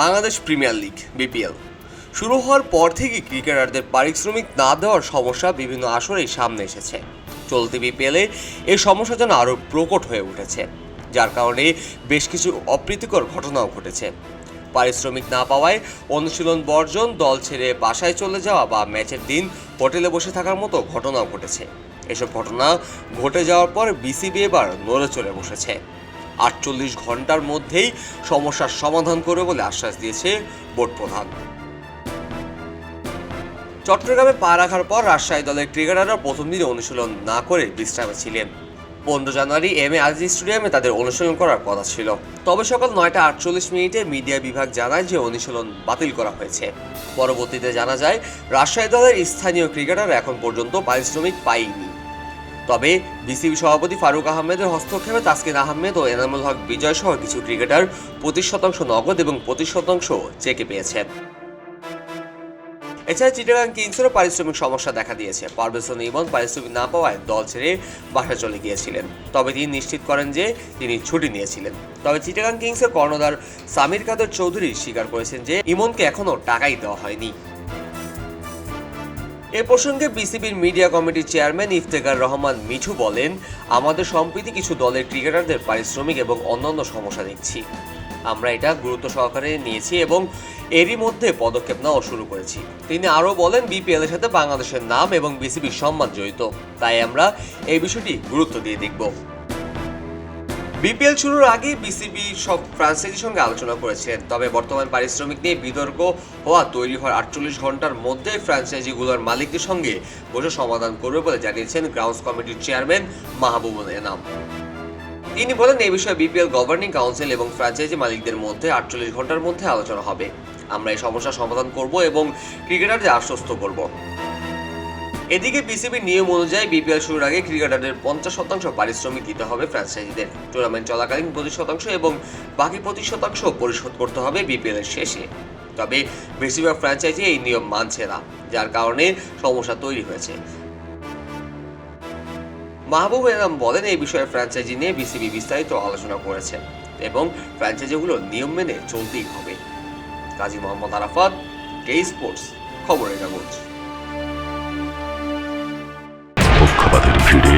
Bangladesh premier league, BPL. শুরু হওয়ার পর থেকে ক্রিকেটারদের পারিশ্রমিক না দেওয়ার সমস্যা বিভিন্ন আসরেই সামনে এসেছে। চলতি বিপিএলে এই সমস্যা যেন আরও প্রকট হয়ে উঠেছে, যার কারণে বেশ কিছু অপ্রীতিকর ঘটনাও ঘটেছে। পারিশ্রমিক না পাওয়ায় অনুশীলন বর্জন, দল ছেড়ে বাসায় চলে যাওয়া বা ম্যাচের দিন হোটেলে বসে থাকার মতো ঘটনাও ঘটেছে। এসব ঘটনা ঘটে যাওয়ার পর বিসিবি এবার নড়ে চড়ে বসেছে। আটচল্লিশ ঘণ্টার মধ্যেই সমস্যার সমাধান করবে বলে আশ্বাস দিয়েছে বোর্ড প্রধান। চট্টগ্রামে পা রাখার পর রাজশাহী দলের ক্রিকেটাররা প্রথম দিনে অনুশীলন না করে বিশ্রামে ছিলেন। পনেরো জানুয়ারি এম এ আজিজ স্টেডিয়ামে তাদের অনুশীলন করার কথা ছিল। তবে সকাল নয়টা আটচল্লিশ মিনিটে মিডিয়া বিভাগ জানায় যে অনুশীলন বাতিল করা হয়েছে। পরবর্তীতে জানা যায়, রাজশাহী দলের স্থানীয় ক্রিকেটার এখন পর্যন্ত পারিশ্রমিক পায়নি। তবে বিসিবি সভাপতি ফারুক আহমেদের হস্তক্ষেপে তাসকিন আহমেদ ও এনামুল হক বিজয় সহ কিছু ক্রিকেটার পঁচিশ শতাংশ নগদ এবং পঁচিশ শতাংশ চেকে পেয়েছেন এছাড়া চিটাগাং কিংসেরও পারিশ্রমিক সমস্যা দেখা দিয়েছে। পারভেজ ইমন পারিশ্রমিক না পাওয়ায় দল ছেড়ে বাসা চলে গিয়েছিলেন। তবে তিনি নিশ্চিত করেন যে তিনি ছুটি নিয়েছিলেন। তবে চিটাগাং কিংসের কর্ণধার সামির কাদের চৌধুরী স্বীকার করেছেন যে ইমনকে এখনও টাকাই দেওয়া হয়নি। এ প্রসঙ্গে বিসিবির মিডিয়া কমিটির চেয়ারম্যান ইফতেকার রহমান মিঠু বলেন, আমাদের সম্প্রতি কিছু দলের ক্রিকেটারদের পারিশ্রমিক এবং অন্যান্য সমস্যা দেখছি আমরা এটা গুরুত্ব সহকারে নিয়েছি এবং এরই মধ্যে পদক্ষেপ নেওয়া শুরু করেছি। তিনি আরও বলেন, বিপিএল এর সাথে বাংলাদেশের নাম এবং বিসিবির সম্মান জড়িত। তাই আমরা এই বিষয়টি গুরুত্ব দিয়ে দেখব। বিপিএল শুরুর আগে বিসিবি সব ফ্রান্সাইজির সঙ্গে আলোচনা করেছেন তবে বর্তমান পারিশ্রমিক নিয়ে বিতর্ক হওয়া, তৈরি হওয়ার আটচল্লিশ ঘণ্টার মধ্যে ফ্রাঞ্চাইজিগুলোর মালিকদের সঙ্গে বসে সমাধান করবে বলে জানিয়েছেন গ্রাউন্ডস কমিটির চেয়ারম্যান মাহবুবুল এনাম। তিনি বলেন এই বিষয়ে বিপিএল গভর্নিং কাউন্সিল এবং ফ্র্যাঞ্চাইজি মালিকদের মধ্যে আটচল্লিশ ঘণ্টার মধ্যে আলোচনা হবে। আমরা এই সমস্যার সমাধান করব এবং ক্রিকেটারদের আশ্বস্ত করব। এদিকে বিসিবির নিয়ম অনুযায়ী বিপিএল শুরুর আগে ক্রিকেটারদের পঞ্চাশ শতাংশ পারিশ্রমিক দিতে হবে ফ্র্যাঞ্চাইজিদের। টুর্নামেন্ট চলাকালীন পঁচিশ শতাংশ এবং বাকি পঁচিশ শতাংশ পরিশোধ করতে হবে বিপিএল এর শেষে। তবে বেশিরভাগ ফ্র্যাঞ্চাইজি এই নিয়ম মানছে না, যার কারণে সমস্যা তৈরি হয়েছে। মাহবুব এনাম বলেন, এই বিষয়ে ফ্র্যাঞ্চাইজি নিয়ে বিসিবি বিস্তারিত আলোচনা করেছে এবং ফ্র্যাঞ্চাইজিগুলো নিয়ম মেনে চলতেই হবে। কাজী মোহাম্মদ আরাফাত কে স্পোর্টস খবরের কাগজ।